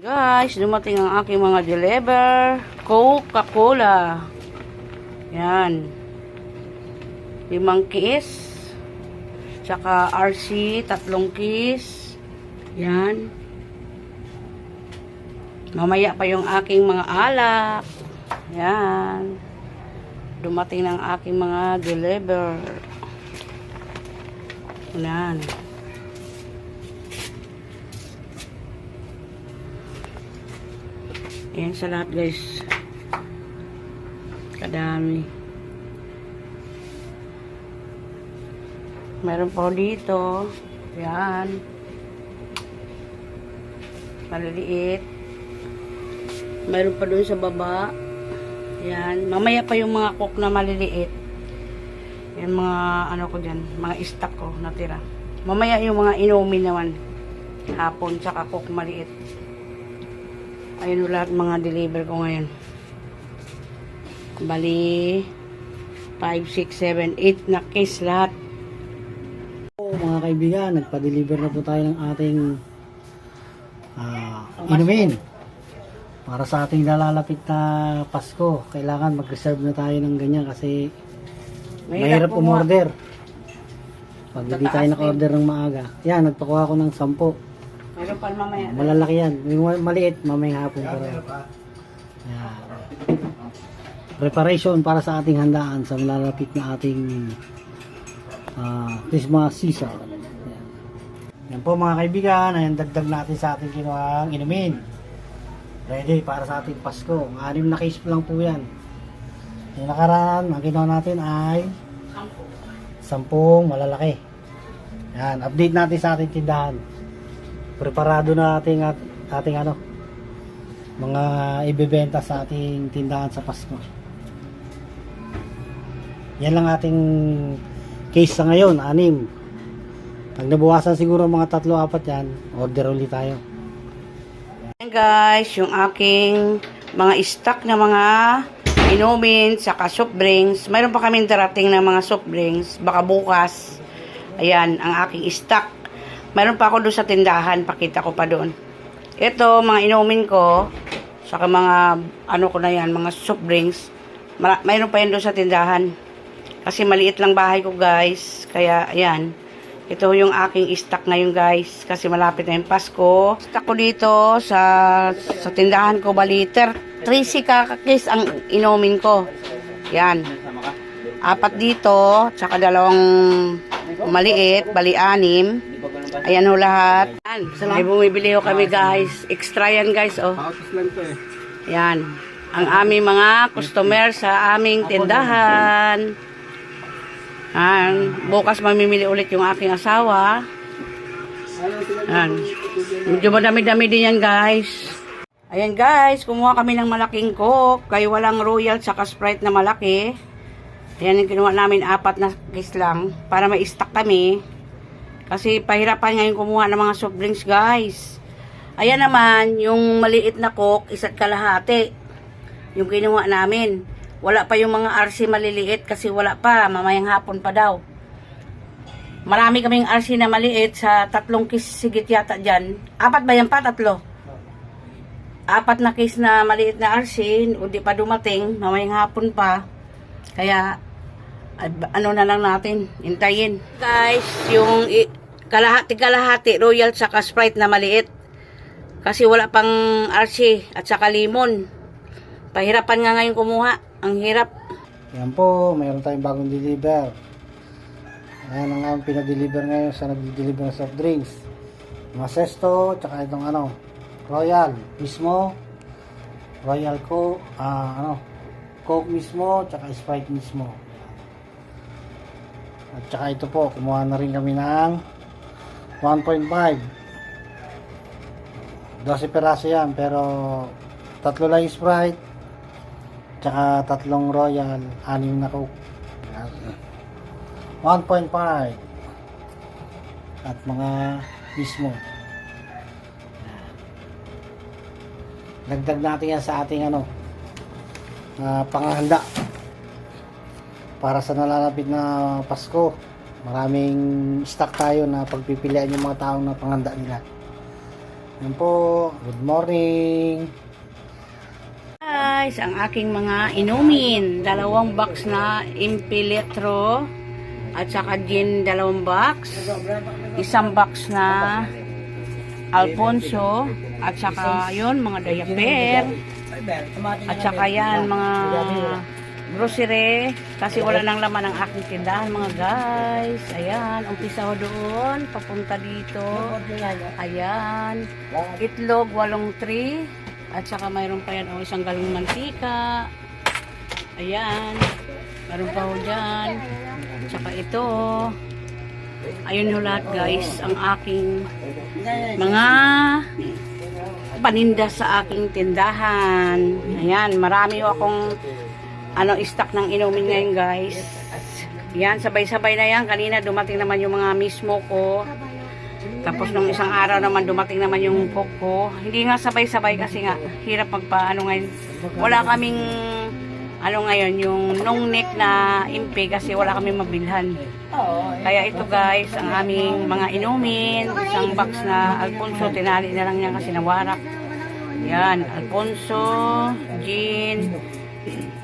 Guys, dumating ang aking mga deliver. Coca-Cola. Yan. Limang kiss. Tsaka RC, tatlong kiss. Yan. Mamaya pa yung aking mga alak. Yan. Dumating ng aking mga deliver. Yan. Yan sa lahat guys. Kadami. Meron pa dito. Yan. Maliliit. Meron pa dun sa baba. Yan. Mamaya pa yung mga cook na maliliit. Yan mga ano ko dyan. Mga stock ko natira. Mamaya yung mga inumin naman. Hapon tsaka cook maliit. Ayun lahat mga deliver ko ngayon. Bali, 5, 6, 7, 8 na case lahat. Po, mga kaibigan, nagpa-deliver na po tayo ng ating ah, inumin. Para sa ating nalalapit na Pasko, kailangan mag-reserve na tayo ng ganyan kasi mahirap kumuha. umorder. Pag hindi tayo naka-order ng maaga. Yan, nagpakuha ako ng 10. Meron pa mamaya. Malalaki yan. Yung maliit, mamayang hapon pa rin. Yan. Preparation para sa ating handaan sa malalapit na ating ah, Christmas season. Yan. Yan po mga kaibigan, ayan dagdag natin sa ating kinuhang inumin. Ready para sa ating Pasko. Anim na case lang po yan. Yung nakaraan, ang kinuha natin ay sampung malalaki. Yan, update natin sa ating tindahan. Preparado na ating at, ating ano mga ibebenta sa ating tindahan sa Pasko. Yan lang ating case sa ngayon, anim. Pag nabuwasan siguro mga tatlo, apat yan, order ulit tayo. Ayan guys, yung aking mga stock na mga inumin, saka soft drinks. Mayroon pa kaming darating na mga soft drinks. Baka bukas. Ayan, ang aking stock. Mayroon pa ako doon sa tindahan. Pakita ko pa doon. Ito, mga inumin ko. Saka mga, ano ko na yan, mga soft drinks. Mara- mayroon pa yan doon sa tindahan. Kasi maliit lang bahay ko guys. Kaya, ayan. Ito yung aking stock ngayon guys. Kasi malapit na yung Pasko. Stock ko dito sa, sa tindahan ko baliter. 3 kakakis ang inumin ko. Yan. Apat dito. Tsaka dalawang maliit. Bali anim. Ayan ho lahat. May bumibili ho kami guys. Extra yan guys oh. Yan. Ang aming mga customer sa aming tindahan. Yan. Bukas mamimili ulit yung aking asawa. Yan. Medyo madami-dami din yan guys. Ayan guys, kumuha kami ng malaking coke. Kaya walang royal tsaka sprite na malaki. Ayan yung kinuha namin apat na case lang. Para may-stock kami. Kasi pahirapan ngayon kumuha ng mga soft drinks guys. Ayan naman, yung maliit na coke, isa't kalahati. Yung kinuha namin. Wala pa yung mga RC maliliit kasi wala pa. Mamayang hapon pa daw. Marami kaming RC na maliit sa tatlong kiss sigit yata dyan. Apat ba yan pa? Tatlo? Apat na kiss na maliit na RC. Hindi pa dumating. Mamayang hapon pa. Kaya, ay- ano na lang natin. Intayin. Guys, yung kalahati-kalahati royal saka sprite na maliit. Kasi wala pang RC at saka limon. Pahirapan nga ngayon kumuha. Ang hirap. Yan po, mayroon tayong bagong deliver. Ayan ang aming pinadeliver ngayon sa nagdi-deliver ng soft drinks. Mga sesto, tsaka itong ano, Royal mismo, Royal Co, ah, ano, Coke mismo, tsaka Sprite mismo. At tsaka ito po, kumuha na rin kami ng 1.5. 12 peraso yan, pero tatlo lang Sprite, tsaka tatlong Royal, anim na Coke. Yan. 1.5 at mga mismo. Dagdag natin yan sa ating ano ah, panghahanda para sa nalalapit na Pasko. Maraming stock tayo na pagpipilian yung mga taong na panghanda nila. Yan po. Good morning. Guys, ang aking mga inumin. Dalawang box na Impiletro at saka gin dalawang box. Isang box na Alfonso at saka yun mga diaper at saka yan mga grocery kasi wala nang laman ang aking tindahan mga guys. Ayan, umpisa ko doon, papunta dito. Ayan, itlog walong three at saka mayroon pa yan o isang galong mantika. Ayan, mayroon pa ho dyan. Saka ito. Ayun ho lahat guys, ang aking mga paninda sa aking tindahan. Ayan, marami ho akong ano, stock ng inumin ngayon guys. Yan, sabay-sabay na yan. Kanina dumating naman yung mga mismo ko. Tapos nung isang araw naman dumating naman yung cook ko. Hindi nga sabay-sabay kasi nga hirap magpa ano ngayon. Wala kaming ano ngayon yung long neck na impe kasi wala kaming mabilhan. Kaya ito guys, ang aming mga inumin, isang box na Alfonso, tinali na lang yan kasi nawarak. Yan, Alfonso,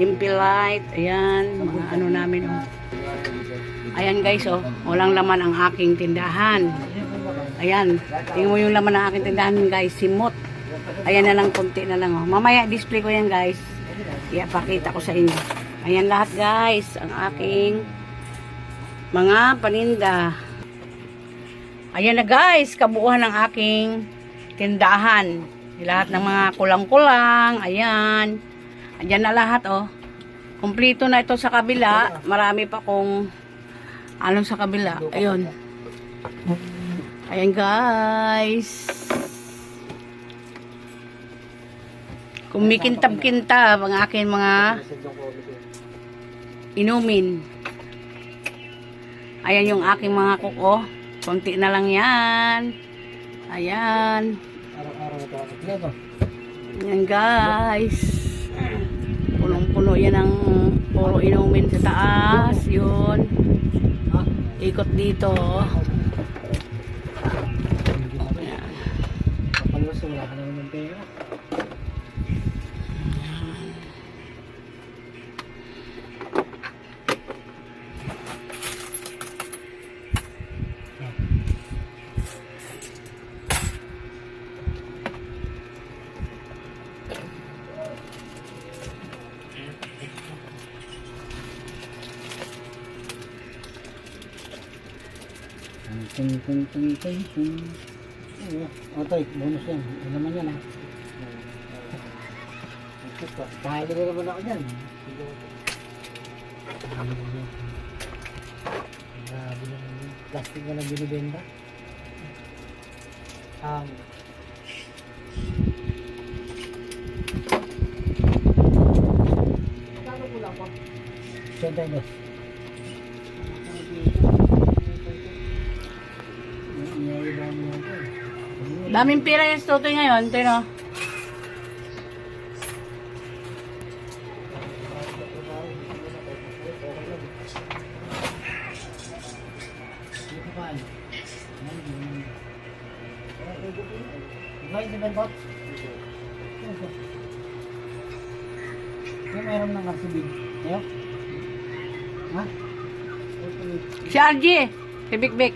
gin, Impilite, ayan, mga ano namin oh. Ayan guys oh, walang laman ang aking tindahan. Ayan, tingnan mo yung laman ng aking tindahan guys, simot. Ayan na lang, konti na lang oh. Mamaya display ko yan guys. Ipakita ko sa inyo. Ayan lahat guys, ang aking mga paninda. Ayan na guys, kabuuan ng aking tindahan. Lahat ng mga kulang-kulang, ayan. Ayan na lahat oh. Kompleto na ito sa kabila. Marami pa kung ano sa kabila. Ayun. Ayan guys. Kumikintab-kintab ang akin mga inumin. Ayan yung aking mga kuko. Konti na lang yan. Ayan. Ito. Ayan guys. Yan ang puro inumin sa taas. Yun. Ikot dito. Kapalwas Tung tung tung tung tung. Oh, Otoy, bonus yan. Ano naman yan ha? Kaya din naman ako dyan. Grabe naman yun. Plastic na lang binibenta. Um, Siyempre, boss. Daming pira yung stotoy ngayon. Tino. Guys, di ba ito? Yung meron ng arsibig. Ayo? Ha? Si RG. Si Big Big.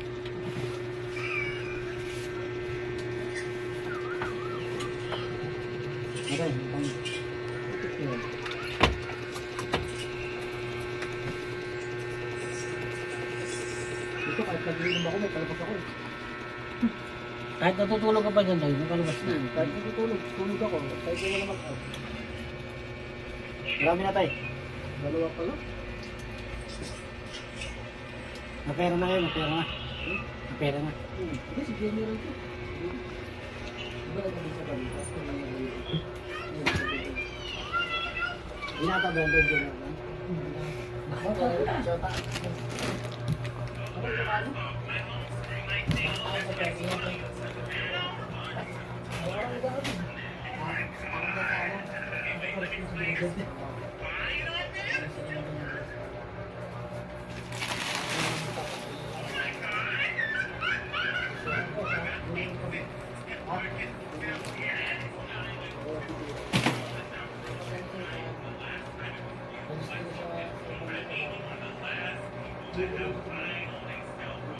Okay, pang... Ito, nag-inom ako, may palabas ako. Kahit natutulog ka pa dyan, dahil may palabas na. Kahit natutulog, tulog ako. Kahit wala naman ako. Marami na tayo. Dalawa pa lang. Napera na kayo, napera na. Napera na. Hindi, si General ko. Binata ba yung General?